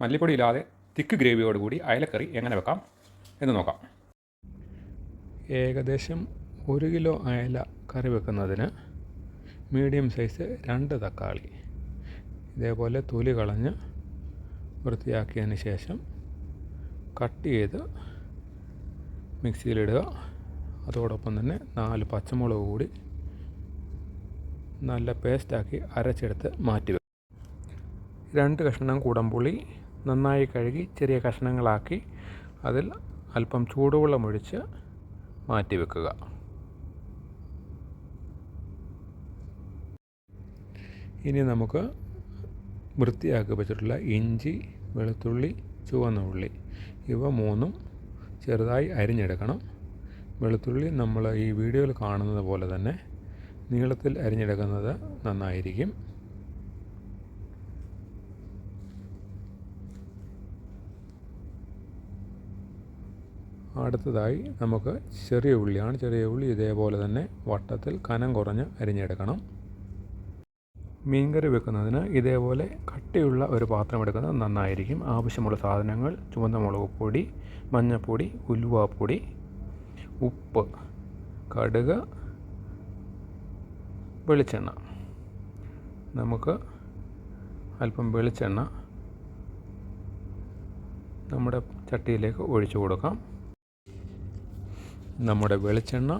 മല്ലിപ്പൊടി ഇല്ലാതെ തിക്ക് ഗ്രേവിയോട് കൂടി അയലക്കറി എങ്ങനെ വെക്കാം എന്ന് നോക്കാം. ഏകദേശം ഒരു കിലോ അയല കറി വെക്കുന്നതിന് മീഡിയം സൈസ് രണ്ട് തക്കാളി. ഇതേപോലെ തൊലി കളഞ്ഞ് വൃത്തിയാക്കിയതിന് ശേഷം കട്ട് ചെയ്ത് മിക്സിയിലിടുക. അതോടൊപ്പം തന്നെ നാല് പച്ചമുളക് കൂടി നല്ല പേസ്റ്റാക്കി അരച്ചെടുത്ത് മാറ്റി വെക്കുക. രണ്ട് കഷ്ണം കുടംപുളി നന്നായി കഴുകി ചെറിയ കഷ്ണങ്ങളാക്കി അതിൽ അല്പം ചൂടുവെള്ളം ഒഴിച്ച് മാറ്റി വെക്കുക. ഇനി നമുക്ക് വൃത്തിയാക്കി വെച്ചിട്ടുള്ള ഇഞ്ചി വെളുത്തുള്ളി ചുവന്ന ഉള്ളി ഇവ മൂന്നും ചെറുതായി അരിഞ്ഞെടുക്കണം. വെളുത്തുള്ളി നമ്മൾ ഈ വീഡിയോയിൽ കാണുന്നത് പോലെ തന്നെ നീളത്തിൽ അരിഞ്ഞെടുക്കുന്നത് നന്നായിരിക്കും. അടുത്തതായി നമുക്ക് ചെറിയ ഉള്ളിയാണ്. ചെറിയ ഉള്ളി ഇതേപോലെ തന്നെ വട്ടത്തിൽ കനം കുറഞ്ഞ് അരിഞ്ഞെടുക്കണം. മീൻകറി വെക്കുന്നതിന് ഇതേപോലെ കട്ടിയുള്ള ഒരു പാത്രം എടുക്കുന്നത് നന്നായിരിക്കും. ആവശ്യമുള്ള സാധനങ്ങൾ ചുവന്ന മുളക് പൊടി മഞ്ഞൾപ്പൊടി ഉലുവാപ്പൊടി ഉപ്പ് കടുക് വെളിച്ചെണ്ണ. നമുക്ക് അല്പം വെളിച്ചെണ്ണ നമ്മുടെ ചട്ടിയിലേക്ക് ഒഴിച്ചു കൊടുക്കാം. നമ്മുടെ വെളിച്ചെണ്ണ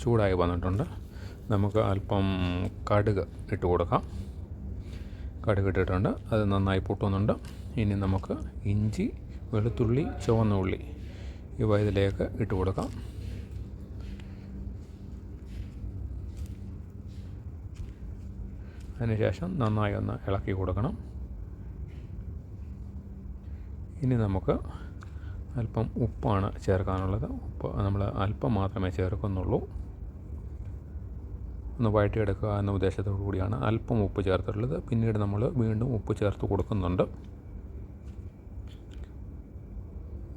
ചൂടായി വന്നിട്ടുണ്ട്. നമുക്ക് അല്പം കടുക് ഇട്ട് കൊടുക്കാം. കടുക് ഇട്ടിട്ടുണ്ട്. അത് നന്നായി പൊട്ടുന്നുണ്ട്. ഇനി നമുക്ക് ഇഞ്ചി വെളുത്തുള്ളി ചുവന്ന ഉള്ളി ഇവ ഇതിലേക്ക് ഇട്ട് കൊടുക്കാം. അതിനുശേഷം നന്നായി ഒന്ന് ഇളക്കി കൊടുക്കണം. ഇനി നമുക്ക് അല്പം ഉപ്പാണ് ചേർക്കാനുള്ളത്. ഉപ്പ് നമ്മൾ അല്പം മാത്രമേ ചേർക്കുന്നുള്ളൂ. ഒന്ന് വഴറ്റിയെടുക്കുക എന്ന ഉദ്ദേശത്തോടു കൂടിയാണ് അല്പം ഉപ്പ് ചേർത്തിട്ടുള്ളത്. പിന്നീട് നമ്മൾ വീണ്ടും ഉപ്പ് ചേർത്ത് കൊടുക്കുന്നുണ്ട്.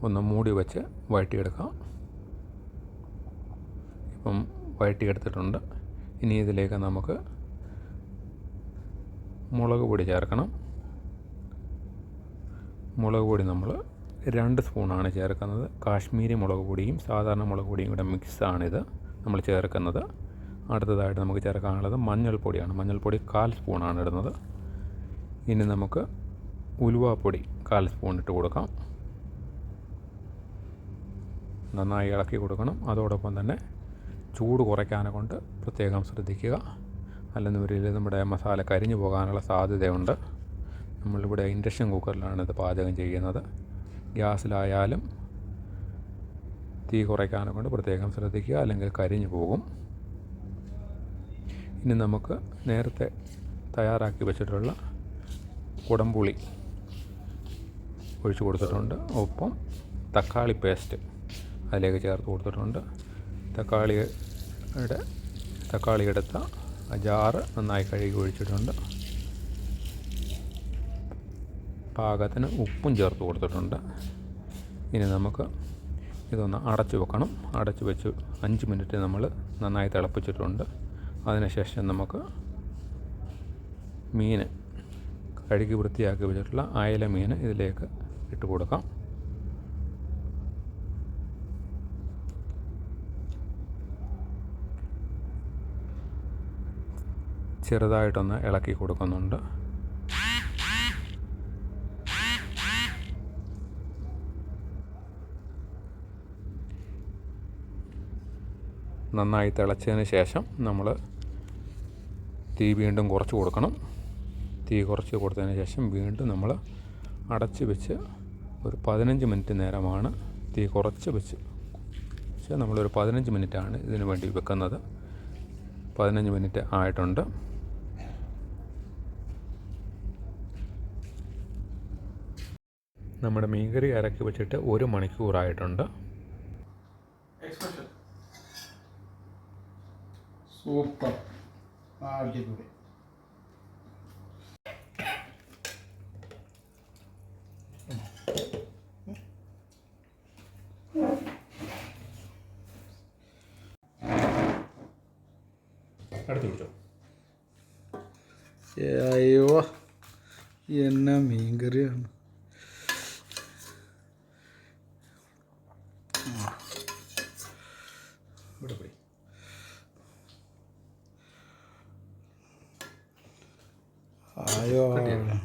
ഒന്ന് മൂടി വെച്ച് വഴറ്റിയെടുക്കാം. ഇപ്പം വഴറ്റിയെടുത്തിട്ടുണ്ട്. ഇനി ഇതിലേക്ക് നമുക്ക് മുളക് പൊടി ചേർക്കണം. മുളക് പൊടി നമ്മൾ രണ്ട് സ്പൂണാണ് ചേർക്കുന്നത്. കാശ്മീരി മുളക് പൊടിയും സാധാരണ മുളക് പൊടിയും കൂടെ മിക്സാണിത് നമ്മൾ ചേർക്കുന്നത്. അടുത്തതായിട്ട് നമുക്ക് ചേർക്കാനുള്ളത് മഞ്ഞൾപ്പൊടിയാണ് മഞ്ഞൾപ്പൊടി കാൽ സ്പൂണാണ് ഇടുന്നത്. ഇനി നമുക്ക് ഉലുവാപ്പൊടി കാൽ സ്പൂൺ ഇട്ട് കൊടുക്കാം. നന്നായി ഇളക്കി കൊടുക്കണം. അതോടൊപ്പം തന്നെ ചൂട് കുറയ്ക്കാനെ കൊണ്ട് പ്രത്യേകം ശ്രദ്ധിക്കുക. അല്ലെന്നുവരിൽ നമ്മുടെ മസാല കരിഞ്ഞു പോകാനുള്ള സാധ്യതയുണ്ട്. നമ്മളിവിടെ ഇൻഡക്ഷൻ കുക്കറിലാണ് ഇത് പാചകം ചെയ്യുന്നത്. ഗ്യാസിലായാലും തീ കുറയ്ക്കാനെ കൊണ്ട് പ്രത്യേകം ശ്രദ്ധിക്കുക അല്ലെങ്കിൽ കരിഞ്ഞു പോകും. ഇനി നമുക്ക് നേരത്തെ തയ്യാറാക്കി വെച്ചിട്ടുള്ള കുടംപുളി ഒഴിച്ചു കൊടുത്തിട്ടുണ്ട്. ഒപ്പം തക്കാളി പേസ്റ്റ് അതിലേക്ക് ചേർത്ത് കൊടുത്തിട്ടുണ്ട്. തക്കാളിയുടെ തക്കാളി എടുത്ത ജാറ് നന്നായി കഴുകി ഒഴിച്ചിട്ടുണ്ട്. പാകത്തിന് ഉപ്പും ചേർത്ത് കൊടുത്തിട്ടുണ്ട്. ഇനി നമുക്ക് ഇതൊന്ന് അടച്ചു വെക്കണം. അടച്ചു വെച്ച് അഞ്ച് മിനിറ്റ് നമ്മൾ നന്നായി തിളപ്പിച്ചിട്ടുണ്ട്. അതിനുശേഷം നമുക്ക് മീൻ കഴുകി വൃത്തിയാക്കി വെച്ചിട്ടുള്ള അയല മീൻ ഇതിലേക്ക് ഇട്ട് കൊടുക്കാം. ചെറുതായിട്ടൊന്ന് ഇളക്കി കൊടുക്കുന്നുണ്ട്. നന്നായി തിളച്ചതിന് ശേഷം നമ്മൾ തീ വീണ്ടും കുറച്ച് കൊടുക്കണം. തീ കുറച്ച് കൊടുത്തതിന് ശേഷം വീണ്ടും നമ്മൾ അടച്ച് വെച്ച് ഒരു പതിനഞ്ച് മിനിറ്റ് നേരമാണ് തീ കുറച്ച് വെച്ച്. പക്ഷേ നമ്മളൊരു പതിനഞ്ച് മിനിറ്റാണ് ഇതിനു വേണ്ടി വെക്കുന്നത്. പതിനഞ്ച് മിനിറ്റ് ആയിട്ടുണ്ട്. നമ്മുടെ മീൻകറി അരക്കി വെച്ചിട്ട് ഒരു മണിക്കൂറായിട്ടുണ്ട്. Expression super. അടിപൊളി അടുത്ത് വിളിച്ചോ അയ്യോ എന്നാ മീൻ കറിയാണ് ആയോ കട്ട് ചെയ്തോ.